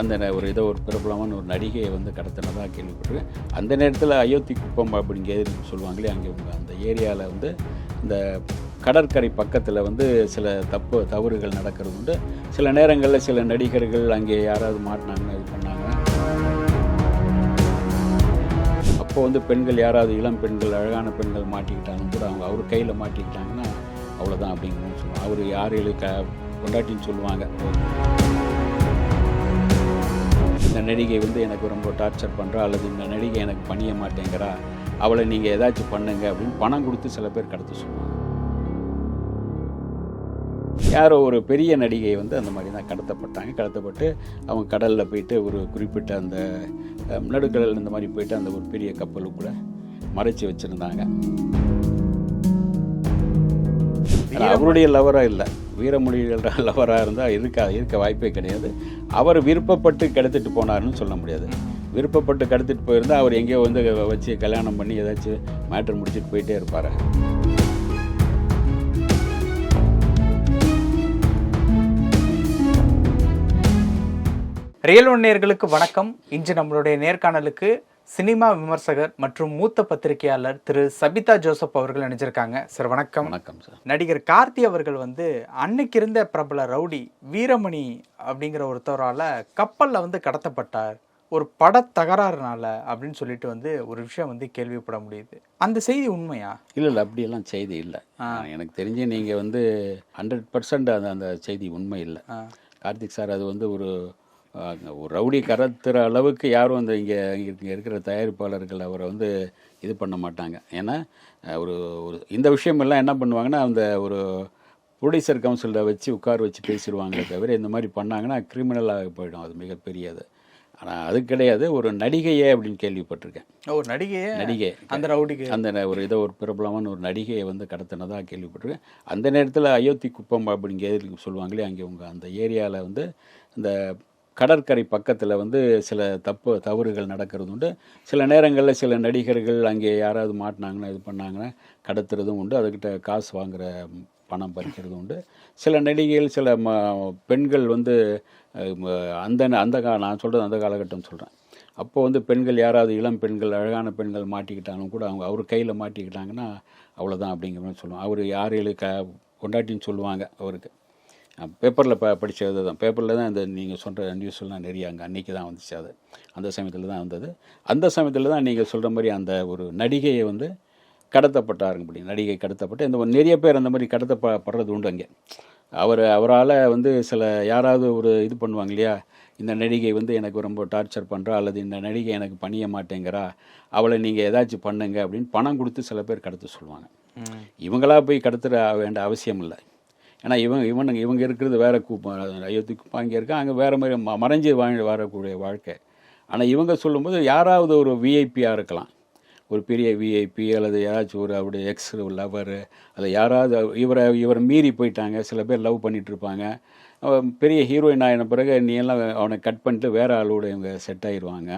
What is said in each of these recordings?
அந்த ஒரு ஏதோ ஒரு பிரபலமான ஒரு நடிகையை வந்து கடத்தினதாக கேள்விப்பட்டிருக்கேன். அந்த நேரத்தில் அயோத்தி குப்பம் அப்படிங்க சொல்லுவாங்களே அங்கே அந்த ஏரியாவில் வந்து இந்த கடற்கரை பக்கத்தில் வந்து சில தப்பு தவறுகள் நடக்கிறது உண்டு. சில நேரங்களில் சில நடிகர்கள் அங்கே யாராவது மாட்டினாங்க இது பண்ணாங்க அப்போ வந்து பெண்கள் யாராவது இளம் பெண்கள் அழகான பெண்கள் மாட்டிக்கிட்டாலும் கூட அவங்க அவர் கையில் மாட்டிக்கிட்டாங்கன்னா அவ்வளோதான் அப்படிங்கிறத சொல்லுவாங்க. அவர் யாரையும் க கொண்டாட்டின்னு சொல்லுவாங்க. இந்த நடிகை வந்து எனக்கு ரொம்ப டார்ச்சர் பண்ணுறா அல்லது இந்த நடிகை எனக்கு பண்ணிய மாட்டேங்கிறா? அவளை நீங்கள் ஏதாச்சும் பண்ணுங்க அப்படின்னு பணம் கொடுத்து சில பேர் கடத்த சொல்லுவாங்க. யாரோ ஒரு பெரிய நடிகை வந்து அந்த மாதிரி தான் கடத்தப்பட்டாங்க. கடத்தப்பட்டு அவங்க கடலில் போயிட்டு ஒரு குறிப்பிட்ட அந்த நடுக்கடல் இந்த மாதிரி போயிட்டு அந்த ஒரு பெரிய கப்பலுக்குள்ளே மறைச்சி வச்சுருந்தாங்க. அவருடைய லவராக இல்லை. வீரமொழிகள லவராக இருந்தால் இருக்க இருக்க வாய்ப்பே கிடையாது. அவர் விருப்பப்பட்டு கடத்திட்டு போனாருன்னு சொல்ல முடியாது. விருப்பப்பட்டு கடத்திட்டு போயிருந்தா அவர் எங்கேயோ வந்து வச்சு கல்யாணம் பண்ணி ஏதாச்சும் மேட்ரு முடிச்சுட்டு போயிட்டே இருப்பார். ரியல் ஒன் நேயர்களுக்கு வணக்கம். இன்று நம்மளுடைய நேர்காணலுக்கு சினிமா விமர்சகர் மற்றும் மூத்த பத்திரிகையாளர் திரு சபிதா ஜோசப் அவர்கள் நினைச்சிருக்காங்க சார் வணக்கம். வணக்கம் சார். நடிகர் கார்த்தி அவர்கள் வந்து அன்னைக்கு இருந்த பிரபல ரவுடி வீரமணி அப்படிங்கிற ஒருத்தவரால கப்பல்ல வந்து கடத்தப்பட்டார். ஒரு பட தகராறுனால அப்படின்னு சொல்லிட்டு வந்து ஒரு விஷயம் வந்து கேள்விப்பட முடியுது. அந்த செய்தி உண்மையா? இல்லை இல்லை அப்படியெல்லாம் செய்தி இல்லை. எனக்கு தெரிஞ்சு நீங்கள் வந்து ஹண்ட்ரட் பர்சன்ட் அந்த அந்த செய்தி உண்மை இல்லை. கார்த்திக் சார் அது வந்து ஒரு ஒரு ரவுடி கரத்துற அளவுக்கு யாரும் அந்த இங்கே இங்கே இருக்கிற தயாரிப்பாளர்கள் அவரை வந்து இது பண்ண மாட்டாங்க. ஏன்னா ஒரு ஒரு இந்த விஷயமெல்லாம் என்ன பண்ணுவாங்கன்னா அந்த ஒரு ப்ரொடியூசர் கவுன்சிலில் வச்சு உட்கார வச்சு பேசிடுவாங்களே தவிர இந்த மாதிரி பண்ணாங்கன்னா கிரிமினலாக போயிடும். அது மிகப்பெரியது ஆனால் அது கிடையாது. ஒரு நடிகையே அப்படின்னு கேள்விப்பட்டிருக்கேன். ஓ நடிகையே? நடிகை. அந்த ரவுடிக்கு? அந்த ஒரு ஏதோ ஒரு பிரபலமான ஒரு நடிகையை வந்து கடத்தினதாக கேள்விப்பட்டிருக்கேன். அந்த நேரத்தில் அயோத்தி குப்பம் அப்படிங்க சொல்லுவாங்களே அங்கே உங்கள் அந்த ஏரியாவில் வந்து இந்த கடற்கரை பக்கத்தில் வந்து சில தப்பு தவறுகள் நடக்கிறது உண்டு. சில நேரங்களில் சில நடிகர்கள் அங்கே யாராவது மாட்டினாங்கன்னா இது பண்ணாங்கன்னா கடத்துறதும் உண்டு. அதுக்கிட்ட காசு வாங்குகிற பணம் பறிக்கிறது உண்டு. சில நடிகைகள் சில ம பெண்கள் வந்து அந்த அந்த கா நான் சொல்கிறது அந்த காலகட்டம் சொல்கிறேன் அப்போ வந்து பெண்கள் யாராவது இளம் பெண்கள் அழகான பெண்கள் மாட்டிக்கிட்டாலும் கூட அவங்க அவர் கையில் மாட்டிக்கிட்டாங்கன்னா அவ்வளோதான் அப்படிங்கிற மாதிரி சொல்லுவாங்க. அவர் யாரையும் க கொண்டாட்டின்னு சொல்லுவாங்க அவருக்கு. பேப்பரில் ப படித்தது தான் பேப்பரில் தான் இந்த நீங்கள் சொல்கிற நியூஸ் எல்லாம் நிறைய அங்கே அன்றைக்கி தான் வந்துச்சு அது. அந்த சமயத்தில் தான் வந்தது. அந்த சமயத்தில் தான் நீங்கள் சொல்கிற மாதிரி அந்த ஒரு நடிகையை வந்து கடத்தப்பட்டாருங்க அப்படி. நடிகை கடத்தப்பட்டு இந்த நிறைய பேர் அந்த மாதிரி கடத்தப்படுறது உண்டு அங்கே. அவர் அவரால் வந்து சில யாராவது ஒரு இது பண்ணுவாங்க இல்லையா? இந்த நடிகை வந்து எனக்கு ரொம்ப டார்ச்சர் பண்ணுறா அல்லது இந்த நடிகை எனக்கு பண்ணிய மாட்டேங்கிறா அவளை நீங்கள் ஏதாச்சும் பண்ணுங்க அப்படின்னு பணம் கொடுத்து சில பேர் கடத்த சொல்லுவாங்க. ம். இவங்களா போய் கடத்துற வேண்டிய அவசியம் இல்லை. ஏன்னா இவங்க இவனுங்க இவங்க இருக்கிறது வேற கூப்பம். அயோத்தி குப்பம். அங்கே இருக்கா அங்கே வேறு மாதிரி ம- மறைஞ்சு வாழ் வரக்கூடிய வாழ்க்கை. ஆனால் இவங்க சொல்லும்போது யாராவது ஒரு விஐபியாக இருக்கலாம். ஒரு பெரிய விஐபி அல்லது யாராச்சும் ஒரு அவருடைய எக்ஸ் லவர் அல்லது யாராவது இவரை இவரை மீறி போயிட்டாங்க. சில பேர் லவ் பண்ணிட்டு இருப்பாங்க. பெரிய ஹீரோயின் ஆகின பிறகு நீ எல்லாம் அவனை கட் பண்ணிட்டு வேற ஆளோட இவங்க செட் ஆயிடுவாங்க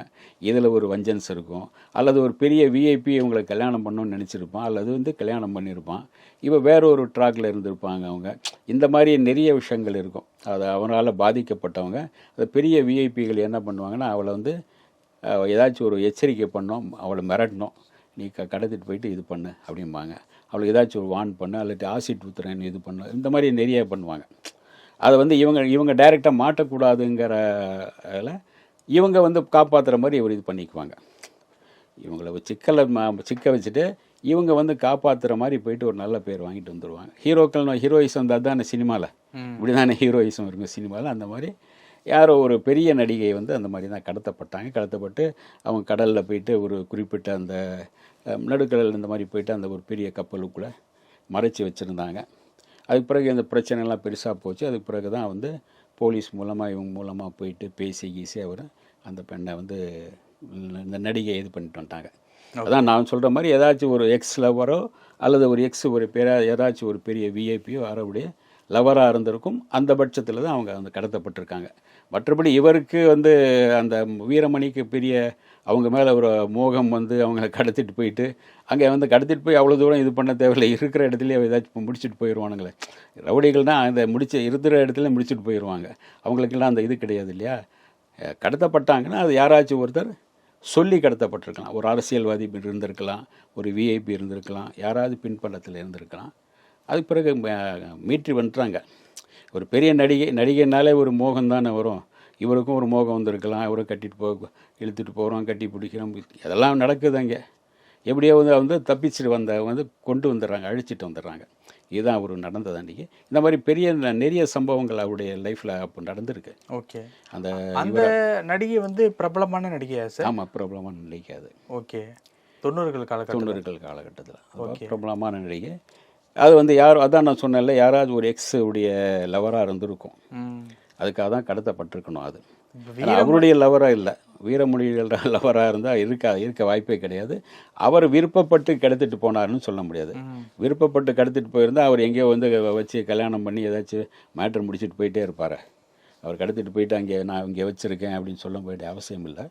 இதில் ஒரு வஞ்சன்ஸ் இருக்கும். அல்லது ஒரு பெரிய விஐபி இவங்களை கல்யாணம் பண்ணணும்னு நினச்சிருப்பான். அல்லது வந்து கல்யாணம் பண்ணியிருப்பான் இவன் வேற ஒரு ட்ராக்ல இருந்திருப்பாங்க அவங்க. இந்த மாதிரி நிறைய விஷயங்கள் இருக்கும். அது அவனால் பாதிக்கப்பட்டவங்க. அந்த பெரிய விஐபிகள் என்ன பண்ணுவாங்கன்னா அவளை வந்து ஏதாச்சும் ஒரு எச்சரிக்கை பண்ணோம். அவளை மிரட்டணும். நீ க கடத்திட்டு போயிட்டு இது பண்ணு அப்படிம்பாங்க. அவளுக்கு ஏதாச்சும் ஒரு வான் பண்ணு. அல்லது ஆசிட் ஊத்துறேன்னு இது பண்ணு. இந்த மாதிரி நிறைய பண்ணுவாங்க. அதை வந்து இவங்க இவங்க டைரெக்டாக மாட்டக்கூடாதுங்கிற இவங்க வந்து காப்பாற்றுற மாதிரி இவர் இது பண்ணிக்குவாங்க. இவங்கள சிக்கலை சிக்க வச்சுட்டு இவங்க வந்து காப்பாற்றுற மாதிரி போயிட்டு ஒரு நல்ல பேர் வாங்கிட்டு வந்துடுவாங்க ஹீரோக்கள் ஹீரோயிசம் தானே சினிமாவில். இப்படி தானே ஹீரோயிசம் இருக்கும் சினிமாவில் அந்த மாதிரி யாரோ ஒரு பெரிய நடிகை வந்து அந்த மாதிரி தான் கடத்தப்பட்டாங்க. கடத்தப்பட்டு அவங்க கடலில் போயிட்டு ஒரு குறிப்பிட்ட அந்த அஹ், நடுக்கடல் இந்த மாதிரி போயிட்டு அந்த ஒரு பெரிய கப்பலுக்குள்ளே மறைச்சி வச்சுருந்தாங்க. அதுக்கு பிறகு இந்த பிரச்சனைலாம் பெருசாக போச்சு. அதுக்கு பிறகு தான் வந்து போலீஸ் மூலமாக இவங்க மூலமாக போயிட்டு பேசி கீசி அவர் அந்த பெண்ணை வந்து இந்த நடிகை இது பண்ணிட்டு வந்துட்டாங்க. அதான் நான் சொல்கிற மாதிரி ஏதாச்சும் ஒரு எக்ஸ் லவரோ அல்லது ஒரு எக்ஸ் ஒரு பேரா ஏதாச்சும் ஒரு பெரிய விஐபியோ யாரோடைய லவராக இருந்திருக்கும். அந்த பட்சத்தில் தான் அவங்க வந்து கடத்தப்பட்டிருக்காங்க. மற்றபடி இவருக்கு வந்து அந்த வீரமணிக்கு பெரிய அவங்க மேலே ஒரு மோகம் வந்து அவங்கள கடத்திட்டு போயிட்டு அங்கே வந்து கடத்திட்டு போய் அவ்வளோ தூரம் இது பண்ண தேவையில்லை. இருக்கிற இடத்துலையே ஏதாச்சும் முடிச்சுட்டு போயிடுவானுங்களே ரவுடிகள் தான் அந்த முடிச்ச இருக்கிற இடத்துல முடிச்சுட்டு போயிடுவாங்க அவங்களுக்கெல்லாம் அந்த இது கிடையாது இல்லையா? கடத்தப்பட்டாங்கன்னா அது யாராச்சும் ஒருத்தர் சொல்லி கடத்தப்பட்டிருக்கலாம். ஒரு அரசியல்வாதி இருந்திருக்கலாம் ஒரு விஐபி இருந்திருக்கலாம் யாராவது பின்பள்ளத்தில் இருந்திருக்கலாம். அது பிறகு ம- மீட்டு வந்துட்டாங்க ஒரு பெரிய நடிகை நடிகைனாலே ஒரு மோகம் தானே வரும். இவருக்கும் ஒரு மோகம் வந்திருக்கலாம். இவரை கட்டிட்டு போ இழுத்துட்டு போகிறோம் கட்டி பிடிக்கிறோம். அதெல்லாம் நடக்குது அங்கே. எப்படியோ வந்து வந்து தப்பிச்சுட்டு வந்த வந்து கொண்டு வந்துடுறாங்க அழிச்சிட்டு வந்துடுறாங்க. இதுதான் அவர் நடந்தது அன்றைக்கி. இந்த மாதிரி பெரிய நிறைய சம்பவங்கள் அவருடைய லைஃப்பில் அப்போ நடந்திருக்கு. ஓகே. அந்த அந்த நடிகை வந்து பிரபலமான நடிகையா சார்? ஆமாம் பிரபலமான நடிகை அது. ஓகே. தொண்ணூறுகள் காலகட்டம் தொண்ணூறுகள் காலகட்டத்தில். பிரபலமான நடிகை. அது வந்து யாரும் அதான் நான் சொன்னேன்ல யாராவது ஒரு எக்ஸ் உடைய லவராக இருந்திருக்கும். அதுக்காக தான் கடத்தப்பட்டிருக்கணும் அது. அவருடைய லவராக இல்லை. வீரமொழிகள் லவராக இருந்தால் இருக்க இருக்க வாய்ப்பே கிடையாது. அவர் விருப்பப்பட்டு கடத்திட்டு போனாருன்னு சொல்ல முடியாது. விருப்பப்பட்டு கடத்திட்டு போயிருந்தா அவர் எங்கேயோ வந்து வச்சு கல்யாணம் பண்ணி ஏதாச்சும் மேட்டர் முடிச்சுட்டு போயிட்டே இருப்பார். அவர் கடத்திட்டு போயிட்டு அங்கே நான் இங்கே வச்சுருக்கேன் அப்படின்னு சொல்ல வேண்டிய அவசியம் இல்லை.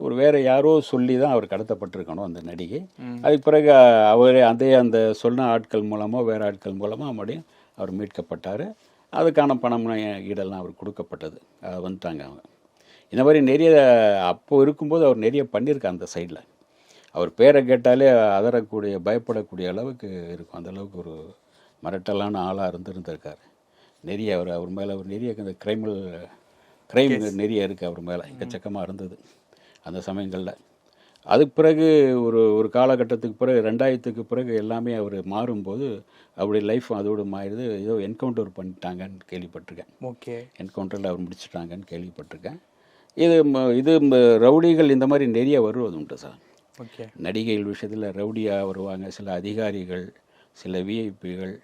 ஒரு வேற யாரோ சொல்லி தான் அவர் கடத்தப்பட்டிருக்கணும் அந்த நடிகை. அதுக்கு பிறகு அவரே அதே அந்த சொன்ன ஆட்கள் மூலமாக வேற ஆட்கள் மூலமாக மறுபடியும் அவர் மீட்கப்பட்டார். அதுக்கான பணம் ஈடெல்லாம் அவர் கொடுக்கப்பட்டது. அது வந்துட்டாங்க அவங்க. இந்த மாதிரி நிறைய அப்போ இருக்கும்போது அவர் நிறைய பண்ணியிருக்கார் அந்த சைடில். அவர் பேரை கேட்டாலே அதறக்கூடிய பயப்படக்கூடிய அளவுக்கு இருக்கும். அந்த அளவுக்கு ஒரு மிரட்டலான ஆளாக இருந்திருந்திருக்கார். நிறைய அவர் அவர் மேலே ஒரு நிறைய இந்த கிரைமல் கிரைம் நிறைய இருக்குது அவர் மேலே. எக்கச்சக்கமாக இருந்தது. அந்த சமயங்களில். அதுக்கு பிறகு ஒரு ஒரு காலகட்டத்துக்கு பிறகு ரெண்டாயிரத்துக்கு பிறகு எல்லாமே அவர் மாறும்போது அவருடைய லைஃப் அதோடு மாறிடுது ஏதோ என்கவுண்டர் பண்ணிட்டாங்கன்னு கேள்விப்பட்டிருக்கேன். ஓகே. என்கவுண்டரில் அவர் முடிச்சிட்டாங்கன்னு கேள்விப்பட்டிருக்கேன். இது இது ரவுடிகள் இந்த மாதிரி நிறைய வருவது உண்டு சார். ஓகே. நடிகைகள் விஷயத்தில் ரவுடியாக வருவாங்க. சில அதிகாரிகள் சில விஐபிகள்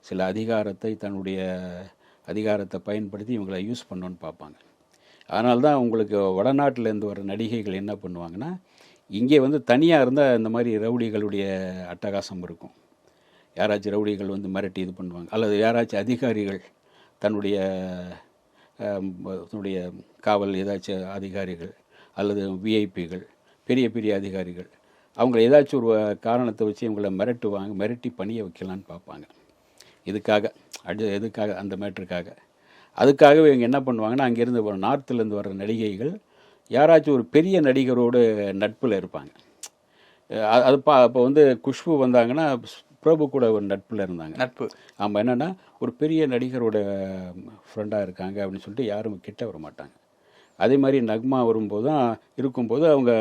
சில அதிகாரத்தை தன்னுடைய அதிகாரத்தை பயன்படுத்தி இவங்களை யூஸ் பண்ணணும்னு பார்ப்பாங்க. அதனால தான் உங்களுக்கு வடநாட்டிலேருந்து வர நடிகைகள் என்ன பண்ணுவாங்கன்னா இங்கே வந்து தனியாக இருந்தால் இந்த மாதிரி ரவுடிகளுடைய அட்டகாசம் இருக்கும். யாராச்சும் ரவுடிகள் வந்து மிரட்டி இது பண்ணுவாங்க. அல்லது யாராச்சும் அதிகாரிகள் தன்னுடைய தன்னுடைய காவல் ஏதாச்சும் அதிகாரிகள் அல்லது விஐபிகள் பெரிய பெரிய அதிகாரிகள் அவங்கள ஏதாச்சும் ஒரு காரணத்தை வச்சு இவங்கள மிரட்டுவாங்க மிரட்டி பணியை வைக்கலான்னு பார்ப்பாங்க. இதுக்காக அடு எதுக்காக அந்த மேட்ருக்காக அதுக்காகவே இவங்க என்ன பண்ணுவாங்கன்னா அங்கேருந்து வர நார்த்துலேருந்து வர நடிகைகள் யாராச்சும் ஒரு பெரிய நடிகரோடு நட்பில் இருப்பாங்க. அது பா அப்போ வந்து குஷ்பு வந்தாங்கன்னா பிரபு கூட ஒரு நட்பில் இருந்தாங்க. நட்பு. ஆமாம் என்னென்னா ஒரு பெரிய நடிகரோட ஃப்ரெண்டாக இருக்காங்க அப்படின்னு சொல்லிட்டு யாரும் கிட்ட வர மாட்டாங்க. அதே மாதிரி நக்மா வரும்போது தான் இருக்கும்போது அவங்க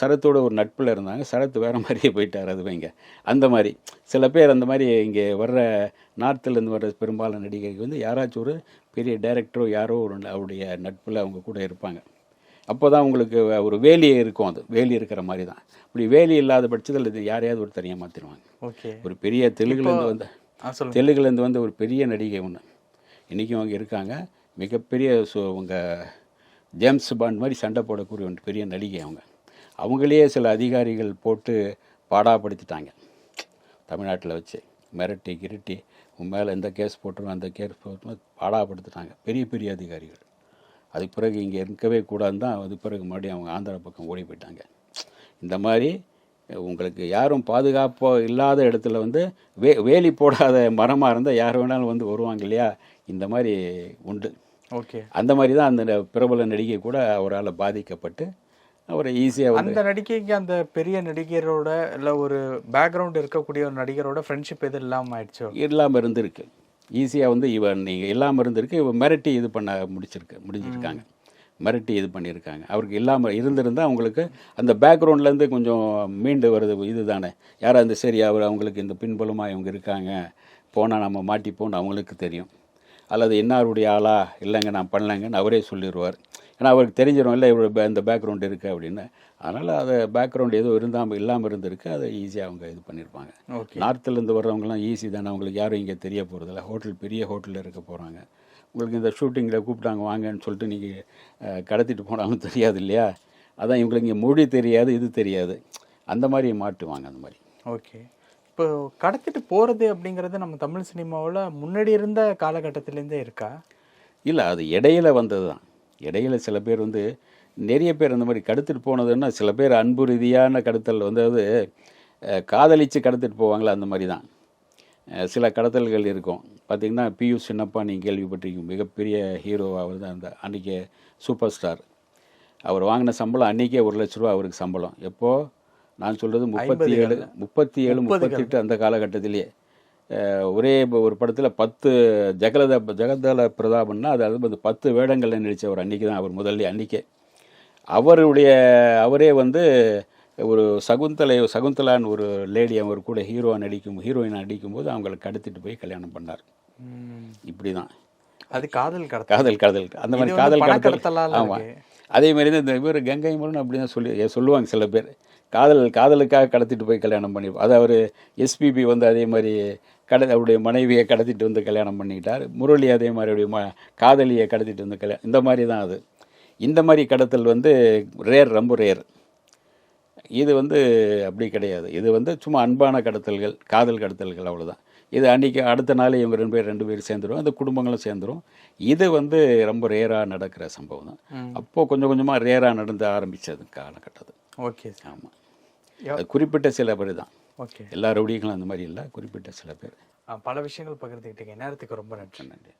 சரத்தோட ஒரு நட்பில் இருந்தாங்க. சரத் வேறு மாதிரியே போயிட்டார் அது வைங்க அந்த மாதிரி. சில பேர் அந்த மாதிரி இங்கே வர்ற நார்த்துலேருந்து வர்ற பெரும்பாலான நடிகைக்கு வந்து யாராச்சும் ஒரு பெரிய டைரக்டரோ யாரோ ஒரு அவருடைய நட்பில் அவங்க கூட இருப்பாங்க. அப்போ தான் உங்களுக்கு ஒரு வேலி இருக்கும் அது. வேலி இருக்கிற மாதிரி தான் இப்படி வேலி இல்லாத பட்சத்தில் இது யாரையாவது ஒரு தனியாக மாற்றிடுவாங்க ஓகே. ஒரு பெரிய தெலுங்குலேருந்து வந்து தெலுங்குலேருந்து வந்து ஒரு பெரிய நடிகை ஒன்று இன்றைக்கும் அவங்க இருக்காங்க. மிகப்பெரிய ஸோ அவங்க ஜேம்ஸ் பாண்ட் மாதிரி சண்டை போடக்கூடிய ஒரு பெரிய நடிகை அவங்க. அவங்களே சில அதிகாரிகள் போட்டு பாடாப்படுத்திட்டாங்க. தமிழ்நாட்டில் வச்சு. மிரட்டி கிரட்டி உன் மேலே இந்த கேஸ் போட்டுருவோம் அந்த கேஸ் போட்டுருவோம் பாடாப்படுத்திட்டாங்க. பெரிய பெரிய அதிகாரிகள். அதுக்கு பிறகு இங்கே இருக்கவே கூடாதுன்னு தான் அதுக்கு பிறகு மறுபடியும் அவங்க ஆந்திரா பக்கம் ஓடி போயிட்டாங்க. இந்த மாதிரி உங்களுக்கு யாரும் பாதுகாப்போ இல்லாத இடத்துல வந்து வே வேலி போடாத மரமாக இருந்தால் யார் வேணாலும் வந்து வருவாங்க இல்லையா? இந்த மாதிரி உண்டு. ஓகே. அந்த மாதிரி தான் அந்த பிரபல நடிகை கூட அவரால் பாதிக்கப்பட்டு அவரை ஈஸியாக அந்த நடிகைக்கு அந்த பெரிய நடிகரோட இல்ல ஒரு பேக்ரவுண்ட் இருக்கக்கூடிய ஒரு நடிகரோட ஃப்ரெண்ட்ஷிப் எதுவும் இல்லாம ஆயிடுச்சோ? இல்லாமல் இருந்திருக்கு. ஈஸியாக வந்து இவன் நீங்கள் இல்லாமல் இருந்திருக்கு இவன் மிரட்டி இது பண்ண முடிச்சிருக்கு முடிஞ்சிருக்காங்க. மிரட்டி இது பண்ணியிருக்காங்க. அவருக்கு இல்லாமல் இருந்திருந்தால் அவங்களுக்கு அந்த பேக்ரவுண்ட்லேருந்து கொஞ்சம் மீண்டு வருது இதுதானே. யாரா இந்த சரி அவர் அவங்களுக்கு இந்த பின்புலமாக இவங்க இருக்காங்க. போனால் நம்ம மாட்டிப்போன்னு அவங்களுக்கு தெரியும். அல்லது இன்னாருடைய ஆளா? இல்லைங்க நான் பண்ணலைங்கன்னு அவரே சொல்லிடுவார் ஏன்னா அவருக்கு தெரிஞ்சிடும் இல்லை இவர் இந்த பேக்ரவுண்ட் இருக்குது அப்படின்னு. அதனால் அதை பேக்ரவுண்ட் எதுவும் இருந்தாமல் இல்லாமல் இருந்திருக்கு. அதை ஈஸியாக அவங்க இது பண்ணியிருப்பாங்க நார்த்துலேருந்து வர்றவங்கலாம் ஈஸி தானே. அவங்களுக்கு யாரும் இங்கே தெரிய போகிறதில்ல ஹோட்டல் பெரிய ஹோட்டலில் இருக்க போகிறாங்க உங்களுக்கு இந்த ஷூட்டிங்கில் கூப்பிட்டாங்க வாங்கன்னு சொல்லிட்டு நீங்கள் கடத்திட்டு போனாலும் தெரியாது இல்லையா? அதான் இவங்களுக்கு இங்கே மொழி தெரியாது இது தெரியாது. அந்த மாதிரி மாட்டுவாங்க அந்த மாதிரி. ஓகே. இப்போ கடத்திட்டு போறது அப்படிங்கிறது நம்ம தமிழ் சினிமாவில் முன்னாடி இருந்த காலகட்டத்திலேருந்தே இருக்கா? இல்லை அது இடையில வந்தது தான். இடையில சில பேர் வந்து நிறைய பேர் அந்த மாதிரி கடத்திட்டு போனதுன்னா சில பேர் அன்பு ரீதியான கடத்தல் வந்து அது காதலிச்சு கடத்திட்டு போவாங்களா அந்த மாதிரி தான். சில கடத்தல்கள் இருக்கும். பார்த்தீங்கன்னா பியு சின்னப்பா நீங்கள் கேள்விப்பட்டிருக்கீங்க. மிகப்பெரிய ஹீரோ அவர் தான் அந்த அன்றைக்கி சூப்பர் ஸ்டார் அவர் வாங்கின சம்பளம் அன்றைக்கே ஒரு லட்ச ரூபா அவருக்கு சம்பளம். எப்போ? நான் சொல்கிறது முப்பத்தி ஏழு முப்பத்தி ஏழு முப்பத்தெட்டு அந்த காலகட்டத்திலேயே. ஒரே ஒரு படத்தில் பத்து ஜெகலத ஜெகதல பிரதாபன்னா அது அது வந்து பத்து வேடங்களில் நடித்தவர் அன்றைக்கி தான் அவர் முதல்ல அன்றைக்கே அவருடைய அவரே வந்து ஒரு சகுந்தலை சகுந்தலான்னு ஒரு லேடி அவர் கூட ஹீரோவாக நடிக்கும் ஹீரோயின் நடிக்கும்போது அவங்களை கடத்திட்டு போய் கல்யாணம் பண்ணார். இப்படி தான் அது காதல் காதல் காதல். அந்த மாதிரி காதல் கடத்தல். ஆமாம். அதே மாதிரி தான் இந்த இவர் கங்கை மரன் அப்படி தான் சொல்லி சொல்லுவாங்க சில பேர். காதல் காதலுக்காக கடத்திட்டு போய் கல்யாணம் பண்ணி அது அவர் எஸ்பிபி வந்து அதே மாதிரி கட அவருடைய மனைவியை கடத்திட்டு வந்து கல்யாணம் பண்ணிக்கிட்டார். முரளி அதே மாதிரி அவருடைய ம காதலியை கடத்திட்டு வந்து கல்யாணம் இந்த மாதிரி தான் அது. இந்த மாதிரி கடத்தல் வந்து ரேர் ரொம்ப ரேர் இது வந்து அப்படி கிடையாது. இது வந்து சும்மா அன்பான கடத்தல்கள் காதல் கடத்தல்கள் அவ்வளவுதான். இது அன்றைக்கி அடுத்த நாள் இவங்க ரெண்டு பேர் ரெண்டு பேர் சேர்ந்துரும். அந்த குடும்பங்களும் சேர்ந்துரும். இது வந்து ரொம்ப ரேராக நடக்கிற சம்பவம் தான். அப்போது கொஞ்சம் கொஞ்சமாக ரேராக நடந்து ஆரம்பித்தது காலகட்டது ஓகே ஆமாம் குறிப்பிட்ட சில பேர் தான். ஓகே. எல்லா ரவுடிகளும் அந்த மாதிரி இல்லை குறிப்பிட்ட சில பேர். பல விஷயங்கள் பகிர்ந்துக்கிட்டீங்க நேரத்துக்கு ரொம்ப நன்றி. நன்றி.